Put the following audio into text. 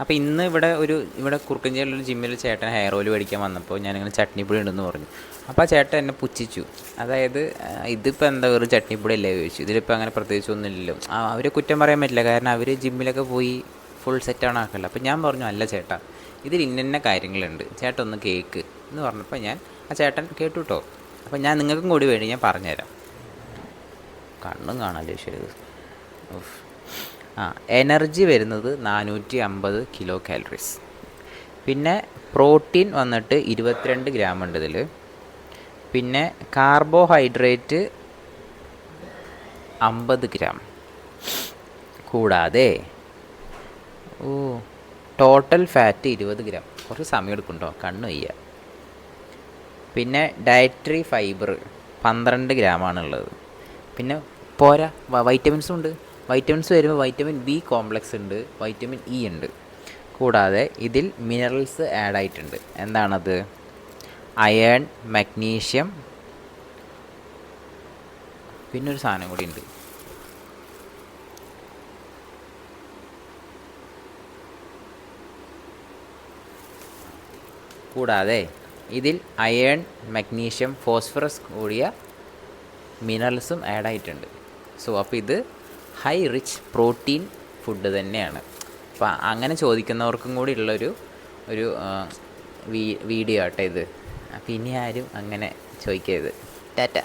അപ്പോൾ ഇന്ന് ഇവിടെ ഒരു ഇവിടെ കുറുക്കഞ്ചേരിയിലൊരു ജിമ്മിൽ ചേട്ടൻ ഹെയർ ഓയിൽ മേടിക്കാൻ വന്നപ്പോൾ ഞാനിങ്ങനെ ചട്നിപ്പൊടി ഉണ്ടെന്ന് പറഞ്ഞു. അപ്പോൾ ആ ചേട്ടൻ എന്നെ പുച്ഛിച്ചു. അതായത് ഇതിപ്പോൾ എന്താ വെറും ചട്നിപ്പൊടി അല്ലേ ചോദിച്ചു. ഇതിലിപ്പോൾ അങ്ങനെ പ്രത്യേകിച്ച് ഒന്നുമില്ലല്ലോ. ആ, അവരെ കുറ്റം പറയാൻ പറ്റില്ല. കാരണം അവർ ജിമ്മിലൊക്കെ പോയി ഫുൾ സെറ്റാണ് ആക്കല്ല അപ്പോൾ ഞാൻ പറഞ്ഞു അല്ല ചേട്ടാ ഇതിൽ ഇന്ന കാര്യങ്ങളുണ്ട്. ചേട്ടൻ ഒന്ന് കേക്ക്. എന്ന് പറഞ്ഞപ്പോൾ ഞാൻ ആ ചേട്ടൻ കേട്ടു കേട്ടോ അപ്പോൾ ഞാൻ നിങ്ങൾക്കും കൂടി വേണ്ടി ഞാൻ പറഞ്ഞുതരാം. കണ്ണും കാണാല്ലേ ശരി. ആ എനർജി വരുന്നത് നാനൂറ്റി അമ്പത് കിലോ കാലറീസ് പിന്നെ പ്രോട്ടീൻ വന്നിട്ട് ഇരുപത്തിരണ്ട് ഗ്രാം ഉണ്ട് ഇതിൽ പിന്നെ കാർബോഹൈഡ്രേറ്റ് അമ്പത് ഗ്രാം. കൂടാതെ ഓ ടോട്ടൽ ഫാറ്റ് ഇരുപത് ഗ്രാം. കുറച്ച് സമയം എടുക്കുന്നുണ്ടോ കണ്ണു വയ്യ. പിന്നെ ഡയറ്ററി ഫൈബർ പന്ത്രണ്ട് ഗ്രാമാണുള്ളത് പിന്നെ പോരാ വൈറ്റമിൻസും ഉണ്ട്. വൈറ്റമിൻസ് വരുമ്പോൾ വൈറ്റമിൻ ബി കോംപ്ലക്സ് ഉണ്ട് വൈറ്റമിൻ ഇ ഉണ്ട്. കൂടാതെ ഇതിൽ മിനറൽസ് ആഡ് ആയിട്ടുണ്ട്. എന്താണത്? അയേൺ മഗ്നീഷ്യം പിന്നൊരു സാധനം കൂടി ഉണ്ട്. കൂടാതെ ഇതിൽ അയേൺ മഗ്നീഷ്യം ഫോസ്ഫറസ് കൂടിയ മിനറൽസും ആഡ് ആയിട്ടുണ്ട്. സോ അപ്പോൾ ഇത് ഹൈ റിച്ച് പ്രോട്ടീൻ ഫുഡ് തന്നെയാണ്. അപ്പോൾ അങ്ങനെ ചോദിക്കുന്നവർക്കും കൂടി ഉള്ളൊരു ഒരു വീഡിയോ ആട്ടെ ഇത്. അപ്പോൾ ഇനി ആരും അങ്ങനെ ചോദിക്കരുത്. ടാറ്റ.